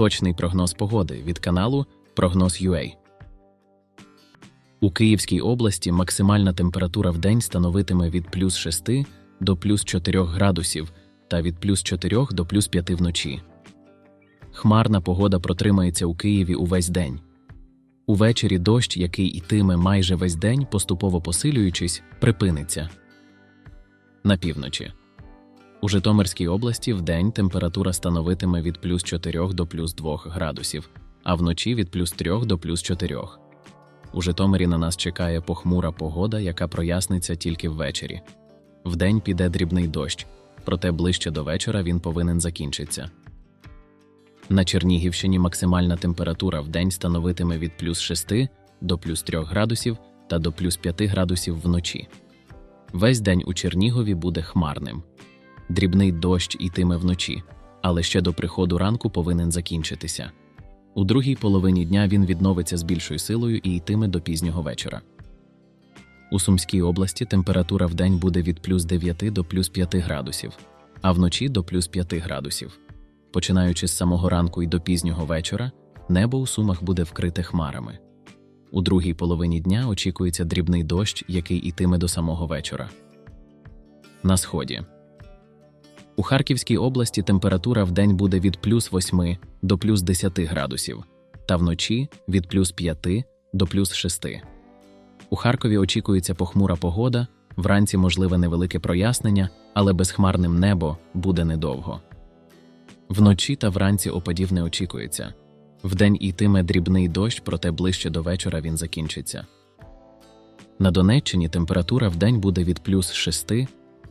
Точний прогноз погоди від каналу Прогноз.UA. У Київській області максимальна температура в день становитиме від плюс 6 до плюс 4 градусів та від плюс 4 до плюс 5 вночі. Хмарна погода протримається у Києві увесь день. Увечері дощ, який ітиме майже весь день, поступово посилюючись, припиниться. На півночі. У Житомирській області вдень температура становитиме від плюс 4 до плюс 2 градусів, а вночі від плюс 3 до плюс 4. У Житомирі на нас чекає похмура погода, яка проясниться тільки ввечері. Вдень піде дрібний дощ, проте ближче до вечора він повинен закінчитися. На Чернігівщині максимальна температура вдень становитиме від плюс 6 до плюс 3 градусів та до плюс 5 градусів вночі. Весь день у Чернігові буде хмарним. Дрібний дощ ітиме вночі, але ще до приходу ранку повинен закінчитися. У другій половині дня він відновиться з більшою силою і йтиме до пізнього вечора. У Сумській області температура вдень буде від плюс 9 до плюс 5 градусів, а вночі до плюс 5 градусів. Починаючи з самого ранку і до пізнього вечора, небо у Сумах буде вкрите хмарами. У другій половині дня очікується дрібний дощ, який ітиме до самого вечора. На сході. У Харківській області температура вдень буде від плюс 8 до плюс 10 градусів, та вночі від плюс 5 до плюс 6. У Харкові очікується похмура погода, вранці можливе невелике прояснення, але безхмарним небо буде недовго. Вночі та вранці опадів не очікується. Вдень ітиме дрібний дощ, проте ближче до вечора він закінчиться. На Донеччині температура вдень буде від плюс 6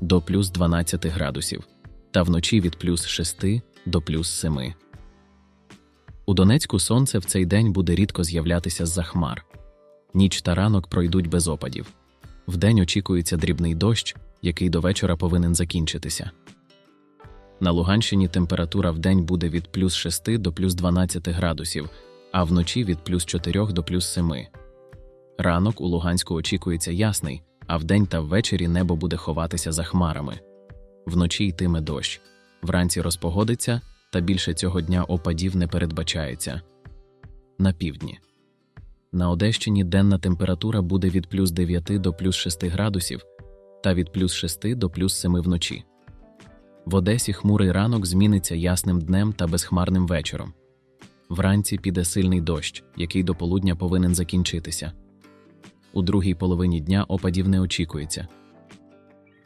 до плюс 12 градусів, та вночі від плюс 6 до плюс 7. У Донецьку сонце в цей день буде рідко з'являтися з-за хмар. Ніч та ранок пройдуть без опадів. Вдень очікується дрібний дощ, який до вечора повинен закінчитися. На Луганщині температура вдень буде від плюс 6 до плюс 12 градусів, а вночі від плюс 4 до плюс 7. Ранок у Луганську очікується ясний, а вдень та ввечері небо буде ховатися за хмарами. Вночі йтиме дощ, вранці розпогодиться, та більше цього дня опадів не передбачається. На півдні. На Одещині денна температура буде від плюс 9 до плюс 6 градусів та від плюс 6 до плюс 7 вночі. В Одесі хмурий ранок зміниться ясним днем та безхмарним вечором. Вранці піде сильний дощ, який до полудня повинен закінчитися. У другій половині дня опадів не очікується.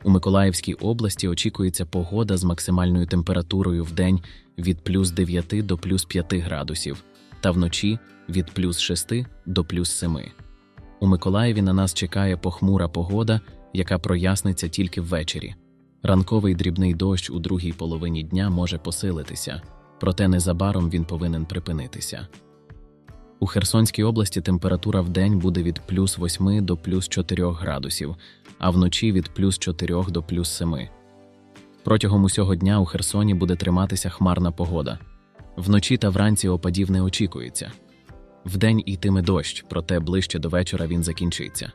У Миколаївській області очікується погода з максимальною температурою в день від плюс 9 до плюс 5 градусів та вночі від плюс 6 до плюс 7. У Миколаєві на нас чекає похмура погода, яка проясниться тільки ввечері. Ранковий дрібний дощ у другій половині дня може посилитися, проте незабаром він повинен припинитися. У Херсонській області температура в день буде від плюс 8 до плюс 4 градусів, а вночі від плюс 4 до плюс 7. Протягом усього дня у Херсоні буде триматися хмарна погода. Вночі та вранці опадів не очікується. Вдень йтиме дощ, проте ближче до вечора він закінчиться.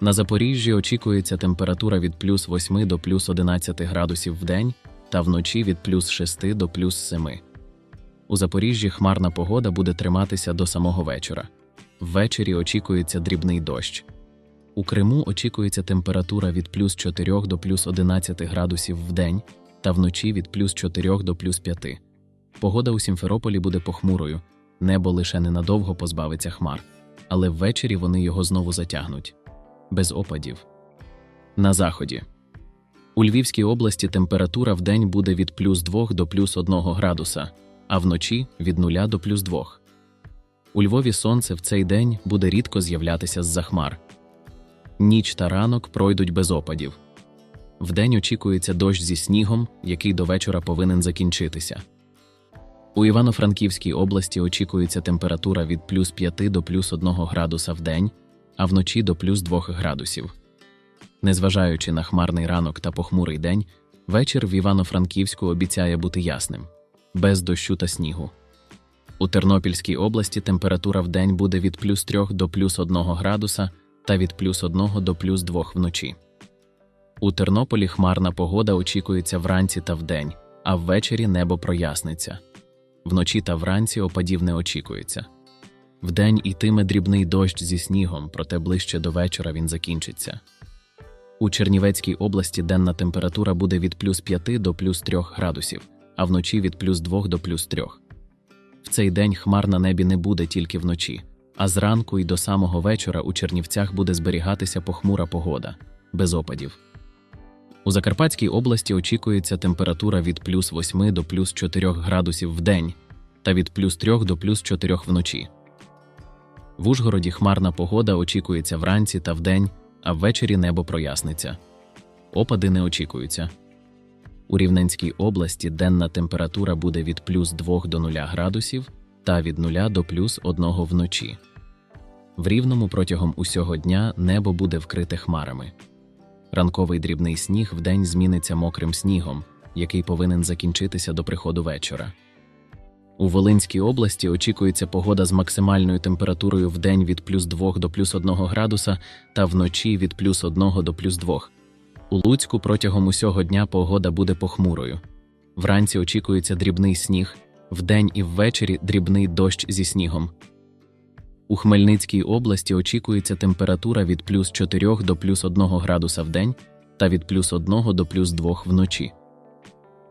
На Запоріжжі очікується температура від плюс 8 до плюс 11 градусів в день та вночі від плюс 6 до плюс 7. У Запоріжжі хмарна погода буде триматися до самого вечора. Ввечері очікується дрібний дощ. У Криму очікується температура від плюс 4 до плюс 11 градусів в день та вночі від плюс 4 до плюс 5. Погода у Сімферополі буде похмурою, небо лише ненадовго позбавиться хмар, але ввечері вони його знову затягнуть без опадів. На заході. У Львівській області температура в день буде від плюс 2 до плюс 1 градуса, а вночі від 0 до плюс 2. У Львові сонце в цей день буде рідко з'являтися з-за хмар. Ніч та ранок пройдуть без опадів. Вдень очікується дощ зі снігом, який до вечора повинен закінчитися. У Івано-Франківській області очікується температура від плюс 5 до плюс 1 градуса в день, а вночі до плюс 2 градусів. Незважаючи на хмарний ранок та похмурий день, вечір в Івано-Франківську обіцяє бути ясним, без дощу та снігу. У Тернопільській області температура в день буде від плюс 3 до плюс 1 градуса та від плюс 1 до плюс 2 вночі. У Тернополі хмарна погода очікується вранці та вдень, а ввечері небо проясниться. Вночі та вранці опадів не очікується. Вдень йтиме дрібний дощ зі снігом, проте ближче до вечора він закінчиться. У Чернівецькій області денна температура буде від плюс 5 до плюс 3 градусів, а вночі від плюс 2 до плюс 3. В цей день хмар на небі не буде тільки вночі, а зранку і до самого вечора у Чернівцях буде зберігатися похмура погода, без опадів. У Закарпатській області очікується температура від плюс 8 до плюс 4 градусів в день та від плюс 3 до плюс 4 вночі. В Ужгороді хмарна погода очікується вранці та вдень, а ввечері небо проясниться. Опади не очікуються. У Рівненській області денна температура буде від плюс 2 до 0 градусів та від 0 до плюс 1 вночі. В Рівному протягом усього дня небо буде вкрите хмарами. Ранковий дрібний сніг вдень зміниться мокрим снігом, який повинен закінчитися до приходу вечора. У Волинській області очікується погода з максимальною температурою в день від плюс 2 до плюс 1 градуса та вночі від плюс 1 до плюс 2. У Луцьку протягом усього дня погода буде похмурою. Вранці очікується дрібний сніг, вдень і ввечері дрібний дощ зі снігом. У Хмельницькій області очікується температура від плюс 4 до плюс 1 градуса в день та від плюс 1 до плюс 2 вночі.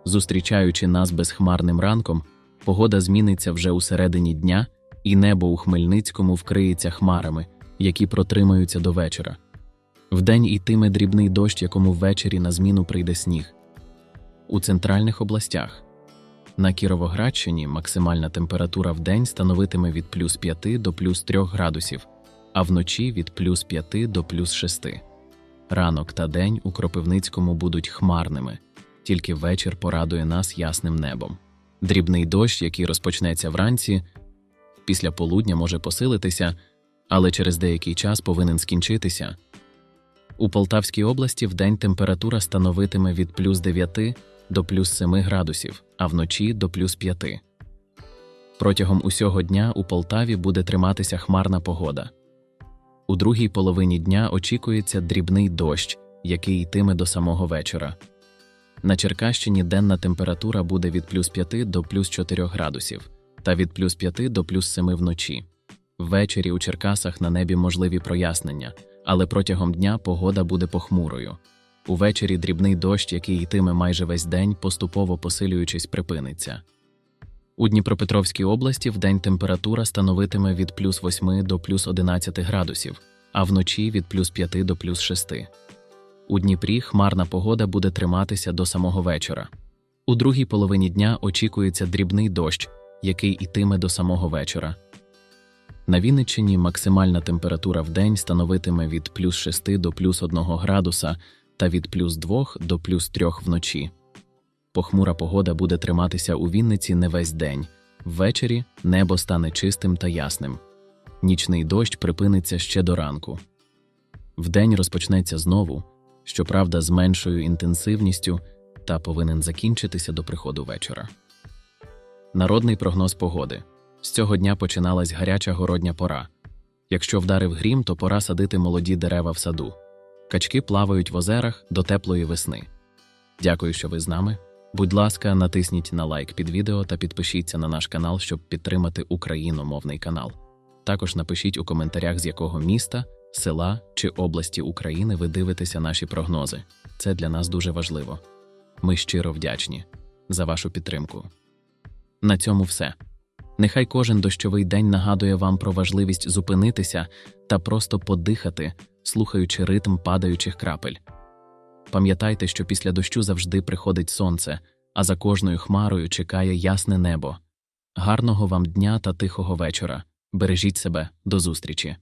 Зустрічаючи нас безхмарним ранком, погода зміниться вже у середині дня, і небо у Хмельницькому вкриється хмарами, які протримаються до вечора. Вдень йтиме дрібний дощ, якому ввечері на зміну прийде сніг. У центральних областях на Кіровоградщині максимальна температура в день становитиме від плюс 5 до плюс 3 градусів, а вночі від плюс 5 до плюс 6. Ранок та день у Кропивницькому будуть хмарними, тільки вечір порадує нас ясним небом. Дрібний дощ, який розпочнеться вранці, після полудня може посилитися, але через деякий час повинен скінчитися. У Полтавській області вдень температура становитиме від плюс 9 до плюс 7 градусів, а вночі до плюс 5. Протягом усього дня у Полтаві буде триматися хмарна погода. У другій половині дня очікується дрібний дощ, який йтиме до самого вечора. На Черкащині денна температура буде від плюс 5 до плюс 4 градусів та від плюс 5 до плюс 7 вночі. Ввечері у Черкасах на небі можливі прояснення, але протягом дня погода буде похмурою. Увечері дрібний дощ, який йтиме майже весь день, поступово посилюючись, припиниться. У Дніпропетровській області вдень температура становитиме від плюс 8 до плюс 11 градусів, а вночі від плюс 5 до плюс 6. У Дніпрі хмарна погода буде триматися до самого вечора. У другій половині дня очікується дрібний дощ, який ітиме до самого вечора. На Вінниччині максимальна температура в день становитиме від плюс 6 до плюс 1 градуса та від плюс 2 до плюс 3 вночі. Похмура погода буде триматися у Вінниці не весь день. Ввечері небо стане чистим та ясним. Нічний дощ припиниться ще до ранку. Вдень розпочнеться знову, щоправда, з меншою інтенсивністю та повинен закінчитися до приходу вечора. Народний прогноз погоди. З цього дня починалась гаряча городня пора. Якщо вдарив грім, то пора садити молоді дерева в саду. Качки плавають в озерах до теплої весни. Дякую, що ви з нами. Будь ласка, натисніть на лайк під відео та підпишіться на наш канал, щоб підтримати україномовний канал. Також напишіть у коментарях, з якого міста, села чи області України ви дивитеся наші прогнози. Це для нас дуже важливо. Ми щиро вдячні за вашу підтримку. На цьому все. Нехай кожен дощовий день нагадує вам про важливість зупинитися та просто подихати, слухаючи ритм падаючих крапель. Пам'ятайте, що після дощу завжди приходить сонце, а за кожною хмарою чекає ясне небо. Гарного вам дня та тихого вечора. Бережіть себе, до зустрічі!